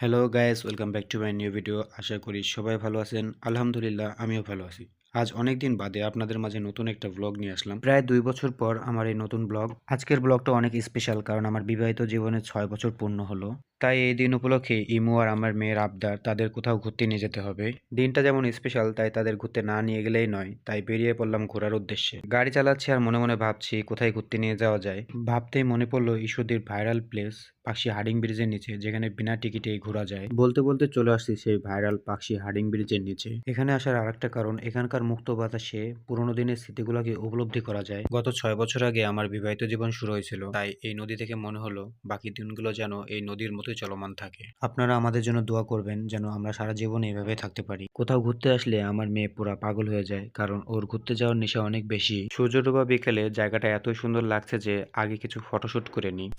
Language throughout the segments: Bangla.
Hello guys welcome back to my new video আশা করি সবাই ভালো আছেন। আলহামদুলিল্লাহ, আমিও ভালো আছি। আজ অনেক দিন বাদে আপনাদের মাঝে নতুন একটা ব্লগ নিয়ে আসলাম। প্রায় দুই বছর পর আমার এই নতুন ব্লগ আজকের ব্লগটা অনেক স্পেশাল কারণ আমার বিবাহিত জীবনে ছয় বছর পূর্ণ হলো। তাই এই দিন উপলক্ষে ইমু আর আমার মেয়ের আবদার তাদের কোথাও ঘুরতে নিয়ে যেতে হবে। দিনটা যেমন স্পেশাল তাই তাদের ঘুরতে না নিয়ে গেলেই নয়, তাই বেরিয়ে পড়লাম ঘোরার উদ্দেশ্যে। গাড়ি চালাচ্ছি আর মনে মনে ভাবছি কোথায় ঘুরতে নিয়ে যাওয়া যায়। ভাবতেই মনে পড়ল ইস্যুদের ভাইরাল প্লেস পাকশি হার্ডিং ব্রিজের নিচে, যেখানে বিনা টিকিটেই ঘোরা যায়। বলতে বলতে চলে আসছি সেই ভাইরাল পাকশি হার্ডিং ব্রিজের নিচে। এখানে আসার আরেকটা কারণ, এখানকার মুক্ত বাতাসে পুরোনো দিনের স্মৃতিগুলোকে উপলব্ধি করা যায়। গত ছয় বছর আগে আমার বিবাহিত জীবন শুরু হয়েছিল, তাই এই নদী থেকে মনে হলো, বাকি দিনগুলো যেন এই নদীর মতোই চলমান থাকে। আপনারা আমাদের জন্য দোয়া করবেন যেন আমরা সারা জীবন এইভাবে থাকতে পারি। কোথাও ঘুরতে আসলে আমার মেয়ে পুরা পাগল হয়ে যায়, কারণ ওর ঘুরতে যাওয়ার নেশা অনেক বেশি। সূর্য ডোবা বিকেলে জায়গাটা এতই সুন্দর লাগছে যে আগে কিছু ফটোশুট করে নিই।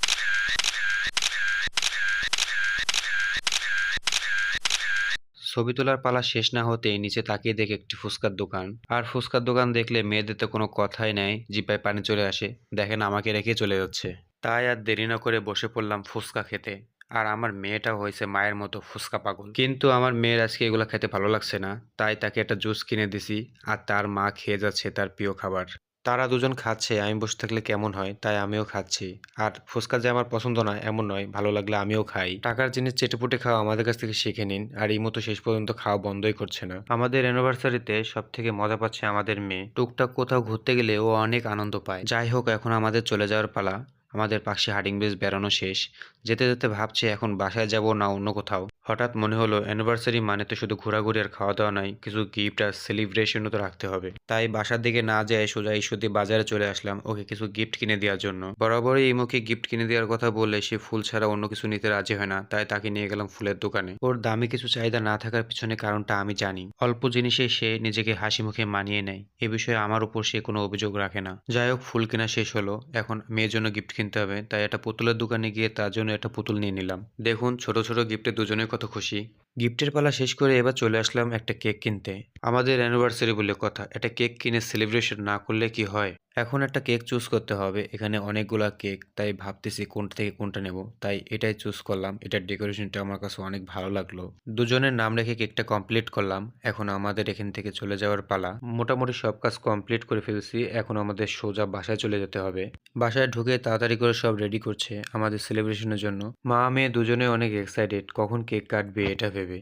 ছবি তোলার পালা শেষ না হতেই নিচে তাকিয়ে দেখে একটি ফুচকার দোকান। আর ফুচকার দোকান দেখলে মেয়েদের তো কোনো কথাই নাই, জিপায় পানি চলে আসে, দেখেন আমাকে রেখে চলে যাচ্ছে। তাই আর দেরি না করে বসে পড়লাম ফুচকা খেতে। আর আমার মেয়েটা হয়েছে মায়ের মতো ফুচকা পাগল। কিন্তু আমার মেয়ের আজকে এগুলো খেতে ভালো লাগছে না, তাই তাকে একটা জুস কিনে দিছি আর তার মা খেয়ে যাচ্ছে তার প্রিয় খাবার। তারা দুজন খাচ্ছে, আমি বসে থাকলে কেমন হয়, তাই আমিও খাচ্ছি। আর ফুচকা যে আমার পছন্দ নয় এমন নয়, ভালো লাগলে আমিও খাই। টাকার জিনিস চেটেপুটে খাওয়া আমাদের কাছ থেকে শিখে নিন, আর এই মতো শেষ পর্যন্ত খাওয়া বন্ধই করছে না। আমাদের অ্যানিভার্সারিতে সব থেকে মজা পাচ্ছে আমাদের মেয়ে। টুকটাক কোথাও ঘুরতে গেলে ও অনেক আনন্দ পায়। যাই হোক, এখন আমাদের চলে যাওয়ার পালা। আমাদের পাখি হার্ডিং ব্রিজ বেড়ানো শেষ। যেতে যেতে ভাবছি, এখন বাসায় যাব না অন্য কোথাও। হঠাৎ মনে হলো অ্যানিভার্সারি মানে তো শুধু ঘোরাঘুরি আর খাওয়া দাওয়া নয়, কিছু গিফট আর সেলিব্রেশনও তো রাখতে হবে। তাই বাসার দিকে না যায় সোজা ঈশ্বরদী বাজারে চলে আসলাম ওকে কিছু গিফট কিনে দেওয়ার জন্য। বরাবরই এই মুখে গিফট কিনে দেওয়ার কথা বললে সে ফুল ছাড়া অন্য কিছু নিতে রাজি হয় না, তাই তাকে নিয়ে গেলাম ফুলের দোকানে। ওর দামি কিছু চাহিদা না থাকার পিছনে কারণটা আমি জানি। অল্প জিনিসে সে নিজেকে হাসি মুখে মানিয়ে নেয়। এ বিষয়ে আমার উপর সে কোনো অভিযোগ রাখে না। যাই হোক, ফুল কেনা শেষ হলো। এখন মেয়ের জন্য গিফট কিনতে হবে, তাই একটা পুতুলের দোকানে গিয়ে তার জন্য একটা পুতুল নিয়ে নিলাম। দেখুন, ছোট ছোট গিফটে দুজনেই কত খুশি। গিফটের পালা শেষ করে এবার চলে আসলাম একটা কেক কিনতে। আমাদের অ্যানিভার্সারি বলে কথা। একটা কেক কিনে সেলিব্রেশন না করলে কি হয়? এখন একটা কেক চুজ করতে হবে। এখানে অনেকগুলা কেক তাই ভাবতেছি কোনটা থেকে কোনটা নেব। তাই এটাই চুজ করলাম। এটার ডেকোরেশনটা আমার কাছে অনেক ভালো লাগল। দুজনের নাম রেখে কেকটা কমপ্লিট করলাম। এখন আমাদের এখান থেকে চলে যাওয়ার পালা। মোটামুটি সব কাজ কমপ্লিট করে ফেলছি। এখন আমাদের সোজা বাসায় চলে যেতে হবে। বাসায় ঢুকে তাড়াতাড়ি করে সব রেডি করছে আমাদের সেলিব্রেশনের জন্য। মা, মেয়ে দুজনে অনেক এক্সাইটেড কখন কেক কাটবে এটা ভেবে।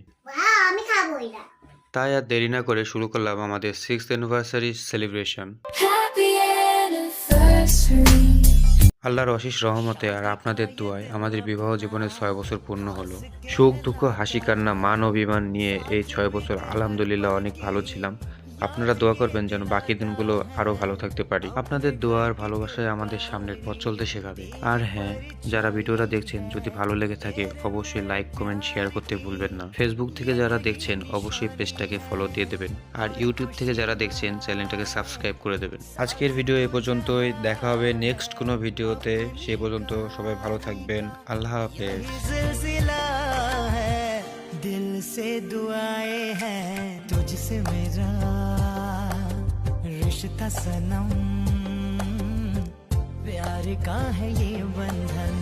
আমি খাব এটা। তাই আর দেরি না করে শুরু করলাম আমাদের সিক্স অ্যানিভার্সারি সেলিব্রেশন আল্লাহর অশেষ রহমতে আর আপনাদের দোয়ায় আমাদের বিবাহ জীবনে ছয় বছর পূর্ণ হলো। সুখ দুঃখ হাসি কান্না মান অভিমান নিয়ে এই ছয় বছর আলহামদুলিল্লাহ অনেক ভালো ছিলাম। আপনারা দোয়া করবেন যেন বাকি দিনগুলো আরও ভালো থাকতে পারি। আপনাদের দোয়ার ভালোবাসায় আমাদের সামনের পথ চলতে শেখাবে। আর হ্যাঁ যারা ভিডিওটা দেখছেন, যদি ভালো লেগে থাকে, অবশ্যই লাইক, কমেন্ট, শেয়ার করতে ভুলবেন না। ফেসবুক থেকে যারা দেখছেন, অবশ্যই পেজটাকে ফলো দিয়ে দেবেন। আর ইউটিউব থেকে যারা দেখছেন চ্যানেলটাকে সাবস্ক্রাইব করে দেবেন। আজকের ভিডিও এ পর্যন্তই। দেখা হবে নেক্সট কোনো ভিডিওতে সে পর্যন্ত সবাই ভালো থাকবেন। আল্লাহ হাফেজ। दिल से दुआए हैं तुझसे मेरा रिश्ता सनम। प्यार का है ये बंधन